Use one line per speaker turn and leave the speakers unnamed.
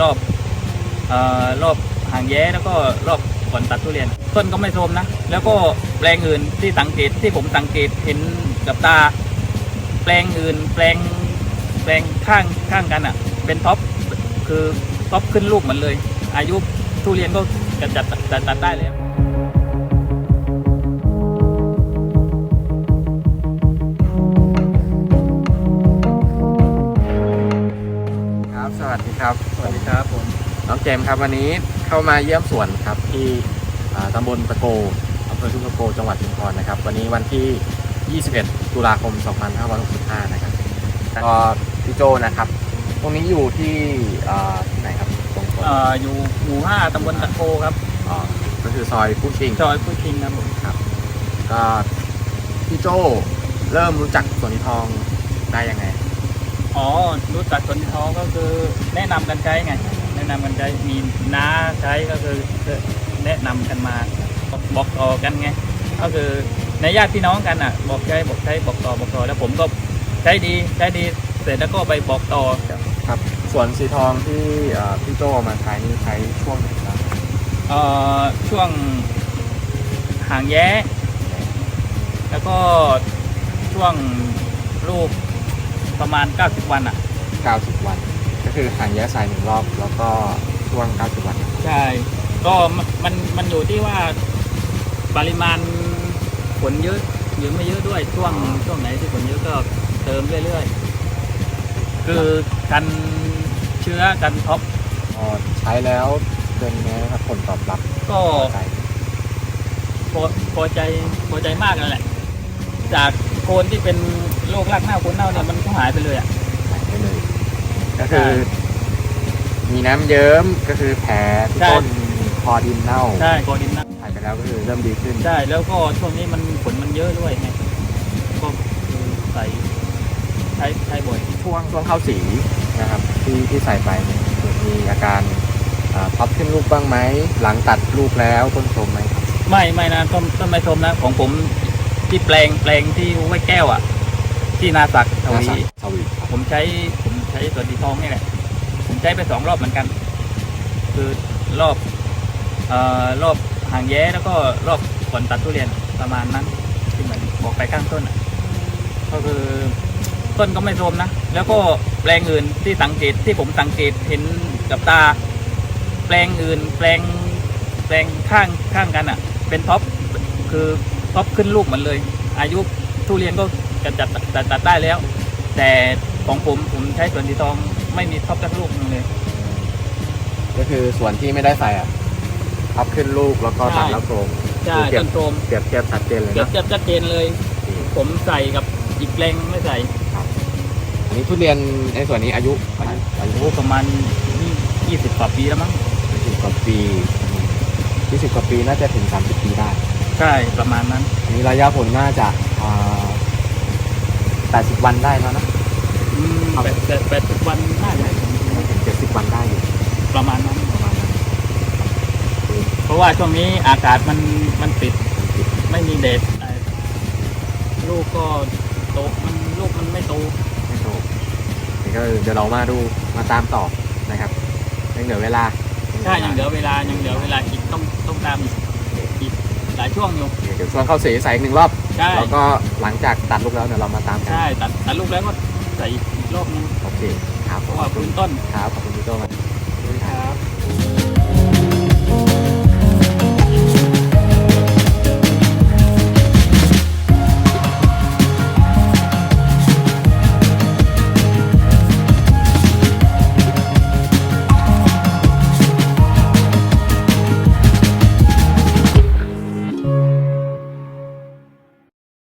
รอบอ่อรอบหางแย้แล้วก็รอบก่อนตัดทุเรียน ต้นก็ไม่โทรมนะ แล้วก็แปลงอื่นที่สังเกตที่ผมสังเกตเห็นกับตา แปลงอื่น แปลงแปลงข้างข้างกันอะ เป็นท็อปคือท็อปขึ้นลูกเหมือนเลย อายุทุเรียนก็จะจัดจัดตัดได้เล
ย วัสดีครับ
สวัสดีครับผม
น้องเจมส์ครับวันนี้เข้ามาเยี่ยมสวนครับที่อ่าตำบลตะโกอำเภอทุ่งตะโกจังหวัดชุมพรนะครับ วันนี้วันที่ 21 ตุลาคม 2565 นะครับก็พี่โจนะครับ ตรงนี้อยู่ที่อ่าที่ไหนครับตรงตรง
เอ่ออยู่หมู่ห้าตำบลตะโกครับ
อ๋อก็คือซอยผู้ชิง
จอยผู้ชิงครับผม
ก็พี่โจเริ่มรู้จักสวนนิทองได้ยังไง
อ๋อรู้จักคนท้องก็คือแนะนำกันใช้ไง แนะนำกันใช้มีน้าใช้ก็คือแนะนำกันมาบอกต่อกันไง ก็คือในญาติพี่น้องกันอะ บอกใช้บอกใช้บอกต่อบอกต่อแล้วผมก็ใช้ดีใช้ดีเสร็จแล้วก็ไปบอกต่อ
ครับสวนสีทองที่อ่าพี่โจเอามาใช้นี่ใช้ช่วงไหนบ้าง
เอ่อช่วงหางแย้ แล้วก็ช่วงลูก ประมาณ 90 วันอะ
90 วัน ก็คือห่างแย้สายหนึ่งรอบ แล้วก็ช่วง 90 วัน
ใช่ ก็มันมันมันอยู่ที่ว่าปริมาณฝนเยอะหรือไม่เยอะด้วยช่วงช่วงไหนที่ฝนเยอะก็เติมเรื่อยๆ คือกันเชื้อกันท็อป
พอใช้แล้วเป็นไงครับผลตอบรับ
ก็
พอใจ
พอพอใจพอใจมากนั่นแหละ จากโคนที่เป็น โรครากเน่าโคนเน่าเนี่ยมันก็หายไปเลยอะ
หายไปเลยก็คือ มีน้ำเยิ้มก็คือแผลที่
ใช่
ต้นมีคอดินเน่า
ใช่กอดินนะ
หายไปแล้วก็คือเริ่มดีขึ้น
ใช่แล้วก็ช่วงนี้มันฝนมันเยอะด้วยไงก็คือใส่ใช้ใช้บ่อย
ช่วงช่วงเข้าสีนะครับที่ที่ใส่ไปเนี่ยมีอาการอ่าพับขึ้นลูกบ้างไหมหลังตัดลูกแล้วต้นชมไหมครับ
ไม่ไม่นะต้นต้นไม้ชมนะของผมที่แปลงแปลงที่ไว้แก้วอะ ที่นาศักดิ์ทวี
สวีทครับ
ผมใช้ผมใช้ตัวดีทองนี่แหละ ผมใช้ไปสองรอบเหมือนกัน คือรอบเอ่อรอบหางแย้แล้วก็รอบผลตัดทุเรียนประมาณนั้นที่เหมือนบอกไปข้างต้นอะก็คือต้นก็ไม่โทรมนะ แล้วก็แปลงอื่นที่สังเกตที่ผมสังเกตเห็นกับตา แปลงอื่น แปลงแปลงข้างข้างกันอะ เป็นท็อปคือท็อปขึ้นลูกเหมือนเลย อายุทุเรียนก็ จะจัดจัดตัดได้แล้ว แต่ของผมผมใช้สวนสีทองไม่มีท็อปสักลูกหนึงเลย
ก็คือส่วนที่ไม่ได้ใส่อะพับขึ้นลูกแล้วก็ตัด
ใช่
แล้วโครง
ใช่
เก็บ
ต้นโทรม
เปรียบเทียบชัดเจนเลย
เกือบ
นะ
จะชัดเจนเลย ผมใส่กับอีกแปลงไม่ใส่
อันนี้ทุเรียนในส่วนนี้อายุอายุอายุ
โอ้ประมาณยี่สิบกว่าปีแล้วมั้ง
สิบกว่าปียี่สิบกว่าปีน่าจะถึงสามสิบปีได้
ใช่ประมาณนั้น
อันนี้ระยะผลน่าจะ แปดสิบวันได้แล้วนะ
อืมแปดแปดแปดสิบวันน่าจะ
เจ็ดสิบวันได้อยู่
ประมาณนั้น
ประมาณนั้น
เพราะว่าช่วงนี้อากาศมันมันปิด ไม่มีแดดไอ้ลูกก็โตมันลูกมันไม่โต
ไม่โตนี่ก็เดี๋ยวเรามาดูมาตามต่อนะครับยังเหลือเวลา
ใช่ยังเหลือเวลายังเหลือเวลาอีกต้องต้องตามอีกอีกหลายช่วงอยู่
เดี๋ยวช่วงเข้าสีใส่อีกหนึ่งรอบ
ใช่
แล้วก็หลังจากตัดลูกแล้วเดี๋ยวเรามาตามกัน
ใช่ตัดตัดลูกแล้วก็ใส่อีกรอบนึง
โอเค ครับ
เพราะว่าพื้นต้น
ครับ ขอบคุณพี่โจมาก